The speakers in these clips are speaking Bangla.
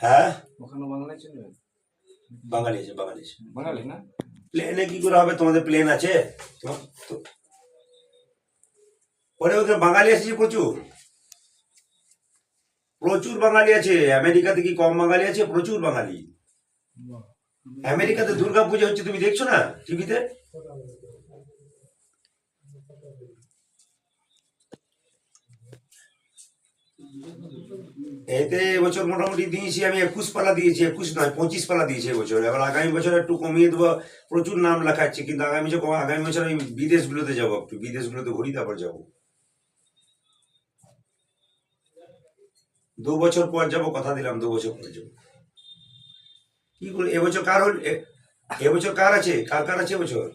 হ্যাঁ? ওখানে বাংলায় চলবে বাঙালি আছে বাঙালি আছে। বাঙালি না? প্লেনে কি করে হবে? তোমাদের প্লেন আছে? ওরে ওখানে বাঙালি প্রচুর। প্রচুর বাঙালি আছে। আমেরিকাতে কি কম বাঙালি আছে? প্রচুর বাঙালি। আমেরিকাতে দুর্গা পূজা হচ্ছে তুমি দেখছ না টিভিতে? এতে এবছর মোটামুটি দিয়েছি আমি একুশ পালা দিয়েছি, একুশ নয়, পঁচিশ পালা দিয়েছি এবছর। এবার আগামী বছর একটু কমিয়ে দেবো, প্রচুর নাম লেখাচ্ছি, কিন্তু আগামী বছর আগামী বছর আমি বিদেশগুলোতে যাব একটু, বিদেশগুলোতে ঘুরি তারপর যাব। দু বছর পর যাব, কথা দিলাম, দু বছর পর যাব। কি করে? এবছর কার হল এবছর কার আছে? কার কার আছে এবছর?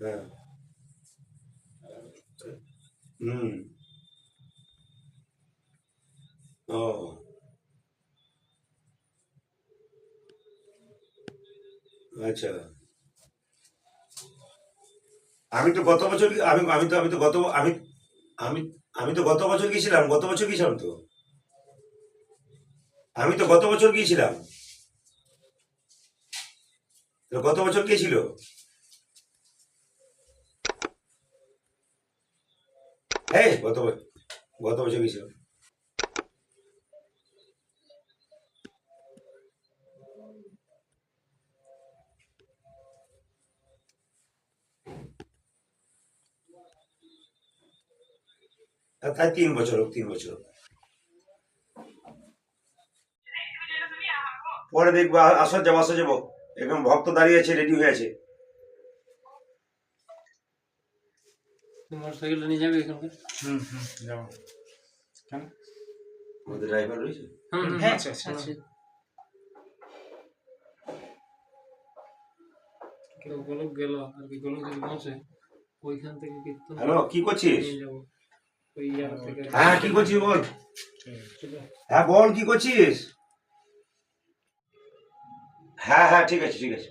হ্যাঁ। হুম ও আচ্ছা। আমি তো গত বছর আমি আমি তো আমি তো গত আমি আমি আমি তো গত বছর গিয়েছিলাম। গত বছর গিয়েছিলাম তো। আমি তো গত বছর গিয়েছিলাম। গত বছর কে ছিল? গত গত বছর তাই তিন বছর হোক, তিন বছর পরে দেখব আসর যাব আসর যাব। এখন ভক্ত দাঁড়িয়ে আছে রেডি হয়ে আছে। মোটরসাইকেলটা নিয়ে যাবে এখানকার? হুম হুম যাব। কেন? আমাদের ড্রাইভার রয়েছে? হুম হ্যাঁ, আচ্ছা, আচ্ছা, কেউ গোলক গেল আর কি গোলক যদি পৌঁছে ওইখান থেকে কীর্তন হ্যালো কি করছিস? ওই থেকে। হ্যাঁ কি করছিস বল? হ্যাঁ বল কি করছিস? হ্যাঁ হ্যাঁ ঠিক আছে ঠিক আছে।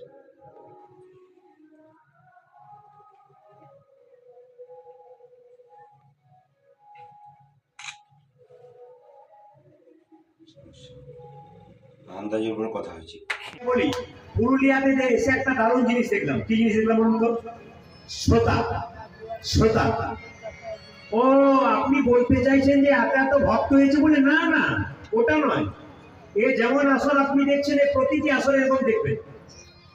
আন্দাজের উপর কথা হয়েছে। বলি, পুরুলিয়াতে এসে একটা দারুণ জিনিস দেখলাম। কি জিনিস দেখলাম বলুন তো? শ্রোতা। শ্রোতা। ও, আপনি বলতে চাইছেন যে এত এত ভক্ত হয়েছে বলে? না না, ওটা নয়। এ যেমন আসর আপনি দেখছেন প্রতিটি আসরে এরকম দেখবেন।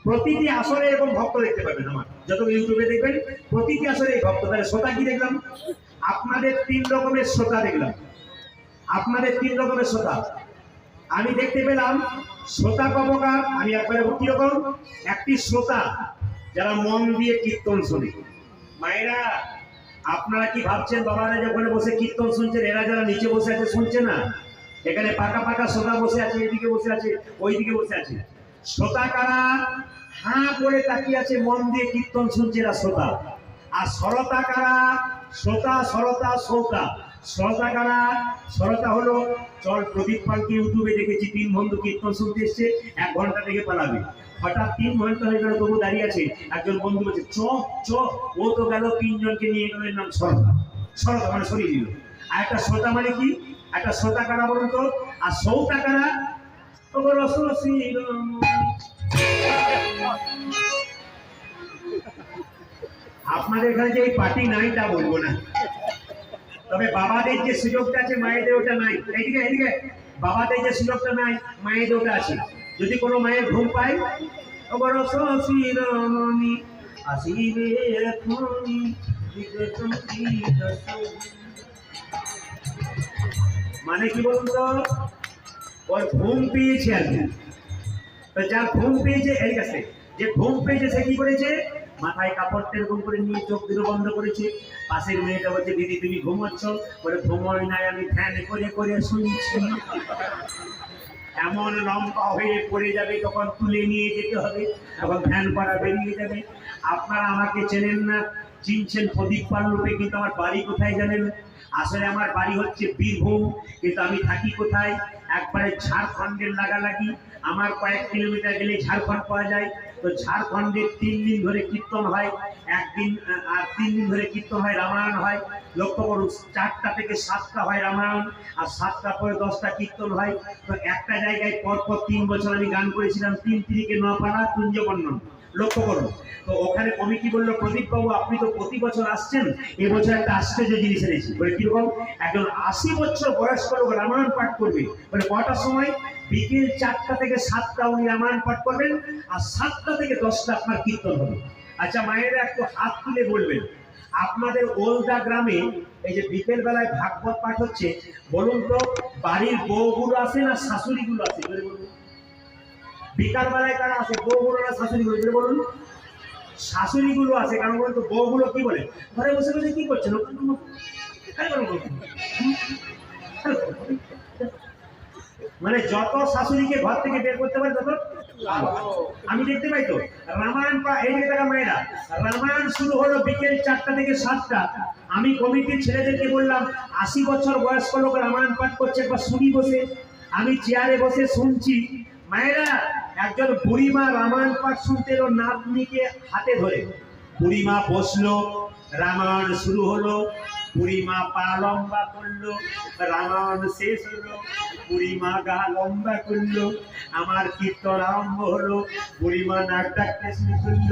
প্রতিটি আসরে এরকম ভক্ত দেখতে পাবেন আমার। যত ইউটিউবে দেখবেন, প্রতিটি আসরে এই ভক্ত। তাহলে শ্রোতা কি দেখলাম? আপনাদের তিন রকমের শ্রোতা দেখলাম। আপনাদের তিন রকমের শ্রোতা। আমি দেখতে পেলাম শ্রোতা কবকার, আমি একবারে কীরকম একটি শ্রোতা যারা মন দিয়ে কীর্তন শোনে। মায়েরা, আপনারা কি ভাবছেন বাবারা যখন বসে কীর্তন শুনছেন? এরা যারা নিচে বসে আছে শুনছে না? এখানে পাকা পাকা শ্রোতা বসে আছে, এদিকে বসে আছে, ওইদিকে বসে আছে। শ্রোতা কারা? হাঁ করে তাকিয়ে আছে, মন দিয়ে কীর্তন শুনছে এরা শ্রোতা। আর সরতা কারা? শ্রোতা সরতা শ্রোতা শ্রোতা কারা শ্রোতা হলো, চল প্রদীপ পালকে ইউটিউবে দেখেছি, তিন বন্ধু কীর্তন শুনতে এসছে, এক ঘণ্টা থেকে পালাবে। হঠাৎ তিন ঘণ্টা হয়ে গেল, তবু দাঁড়িয়ে আছে, একজন বন্ধু বলছে, চ চ। ও তো গেল তিনজনকে নিয়ে গেল নাম শ্রোতা শ্রোতা মানে সরিয়ে দিল। আর একটা শ্রোতা মানে কি? একটা শ্রোতা কারা বলুন তো। আর সৌতা কারা ও রসুন আপনাদের এখানে যে এই পার্টি নাই তা বলব না। তবে বাবাদের যে সুযোগটা আছে, মায়েদের ওটা নাই। এইদিকে এইদিকে। বাবাদের যে সুযোগটা নাই, মায়েদের ওটা আছে। যদি কোনো মায়ের ঘুম পায়। মানে কি বলুন তো ওর ঘুম পেয়েছে আর তো যার ঘুম পেয়েছে, এই কাছে যে ঘুম পেয়েছে সে কি করেছে? মাথায় কাপড়টা এরকম করে নিয়ে চোখ দুটো বন্ধ করেছে। পাশের মেয়েটা বলছে, দিদি, তুমি ঘুমোচ্ছ? বলে, ঘুমোই নাই, আমি ফ্যান করে করে শুনছি এমন লম্বা হয়ে পড়ে যাবে, তখন তুলে নিয়ে যেতে হবে। তখন ফ্যান করা বেরিয়ে যাবে। আপনারা আমাকে চেনেন না। চিনছেন প্রদীপ পাল রূপে কিন্তু আমার বাড়ি কোথায় জানেন? আসলে আমার বাড়ি হচ্ছে বীরভূম, কিন্তু আমি থাকি কোথায়? একবারে ঝাড়খণ্ডের লাগালাগি আমার কয়েক কিলোমিটার গেলে ঝাড়খণ্ড পাওয়া যায়। তো ঝাড়খণ্ডে তিন দিন ধরে কীর্তন হয়। একদিন আর তিন দিন ধরে কীর্তন হয়, রামায়ণ হয়। লক্ষ্য করুন, চারটা থেকে সাতটা হয় রামায়ণ, আর সাতটা পরে দশটা কীর্তন হয়। তো একটা জায়গায় পরপর তিন বছর আমি গান করেছিলাম, তিন তিরিকে নপাড়া কুঞ্জবর্ণন লক্ষ্য করুন তো ওখানে কমিটি বলল, প্রদীপ বাবু, আপনি তো প্রতি বছর আসছেন এবছর একটা আশ্চর্য জিনিস এনেছি। বলে কীরকম একজন আশি বছর বয়স্ক লোক রামায়ণ পাঠ করবে। বলে কটার সময়? বিকেল চারটা থেকে সাতটা উনি রামায়ণ পাঠ করবেন, আর সাতটা থেকে দশটা আপনার কীর্তন হবে। আচ্ছা মায়েরা একটু হাত তুলে বলবেন। আপনাদের ওলদা গ্রামে এই যে বিকেল বেলায় ভাগবত পাঠ হচ্ছে, বলুন তো, বাড়ির বউগুলো আসে না শাশুড়িগুলো জোরে বলুন। বিকাল বেলায় কারা আসে বউগুলো না শাশুড়িগুলো জোরে বলুন। শাশুড়িগুলো আছে, কারণ বলুন তো, বউগুলো কি বলে? ঘরে বসে বসে কি করছে। মানে যত শাশুড়িকে ঘর থেকে বের করতে পারে, তত আমি দেখতে পাই তো, রামায়ণ পা এই দিকে দেখা মায়েরা, রামায়ণ শুরু হলো বিকেল চারটা থেকে সাতটা। আমি কমিটির ছেলেদেরকে বললাম, আশি বছর বয়স্ক লোক রামায়ণ পাঠ করছে, একবার শুনি বসে। আমি চেয়ারে বসে শুনছি। মায়েরা একজন বুড়িমা রামায়ণ পাঠ শুনতে এলো নাতনিকে হাতে ধরে। বুড়িমা বসল রামায়ণ শুরু হলো। বুড়িমা পা লম্বা করল রামায়ণ শেষ হলো, বুড়িমা গা লম্বা করল, আমার কীর্তন আরম্ভ হলো, বুড়িমা নাক ডাকতে শুরু করল।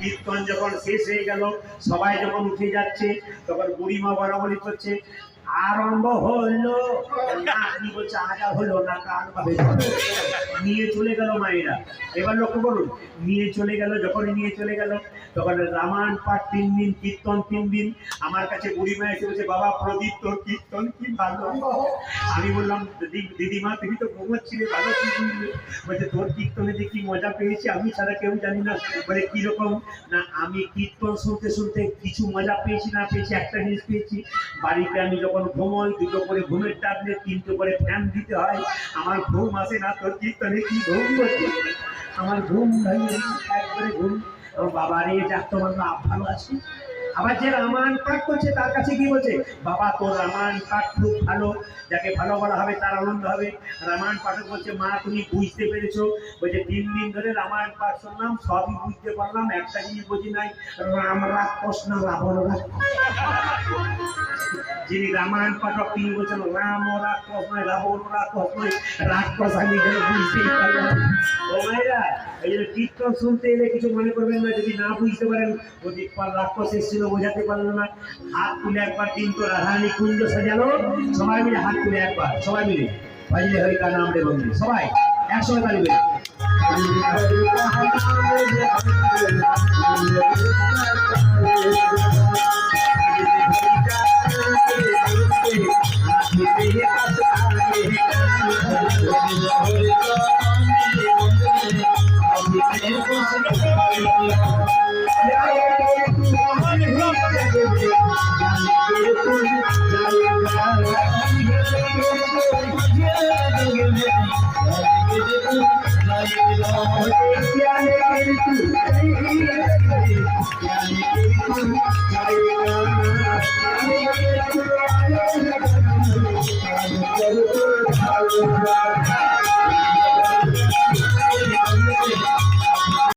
কীর্তন যখন শেষ হয়ে গেল, সবাই যখন উঠে যাচ্ছে, তখন বুড়িমা বরাবরি করছে, আরম্ভ হলো। না আপনি বলছে আগা হলো না কান নিয়ে চলে গেল মায়েরা। এবার লক্ষ্য করুন, নিয়ে চলে গেল যখন নিয়ে চলে গেল, তখন রামায়ণ পাঠ তিন দিন, কীর্তন তিন দিন, আমার কাছে বুড়িমা এসে বলছে, বাবা, প্রদীপ তোর কীর্তন কি ভালো? আমি বললাম দিদিমা, তুমি তো ঘুমোচ্ছিলে ভালো বলছে, তোর কীর্তনে যে কি মজা পেয়েছি, আমি ছাড়া কেউ জানি না। বলে, কীরকম? না, আমি কীর্তন শুনতে শুনতে কিছু মজা পেয়েছি, না পেয়েছি, একটা জিনিস পেয়েছি। বাড়িতে আমি যখন ঘুমোই, দুটো করে ঘুমের ট্যাবলেট, তিনটে করে ফ্যান দিতে হয়। আমার ঘুম আসে না, তোর কীর্তনে কি ঘুম করছে আমার ঘুম ভাই একবারে ঘুম। আমার বাবা রে লাভ ভালো আছে। আবার যে রামায়ণ পাঠ করছে, তার কাছে কি বলছে? বাবা, তোর রামায়ণ পাঠ খুব ভালো। যাকে ভালো বলা হবে, তার আনন্দ হবে। রামায়ণ পাঠক বলছে, মা, তুমি বুঝতে পেরেছ? বলছে, তিন দিন ধরে রামায়ণ পাঠ শুনলাম, সবই বুঝতে পারলাম, একটা জিনিস বুঝি নাই, রাম রাক্ষস না রাবণ যিনি রামায়ণ পাঠক, তিনি বলছেন, রাম ও রাক্ষস নয় রাবণ রাক্ষস নয় রাক্ষস আমি যেন বুঝতেই পারলাম। ও জন্য কীর্তন শুনতে এলে কিছু মনে করবেন না, যদি না বুঝতে পারেন ওদিক পর রাক্ষস এসেছিল। বোঝাতে পারল না। হাত তুলে একবার কিন্তু রাধারানী কুঞ্জ সাজালো। সবাই মিলে হাত তুলে একবার, সবাই মিলে। বাজলে হরিকা নাম রে বন্ধু? সবাই, একসঙ্গে তালি বের Thank Thank you.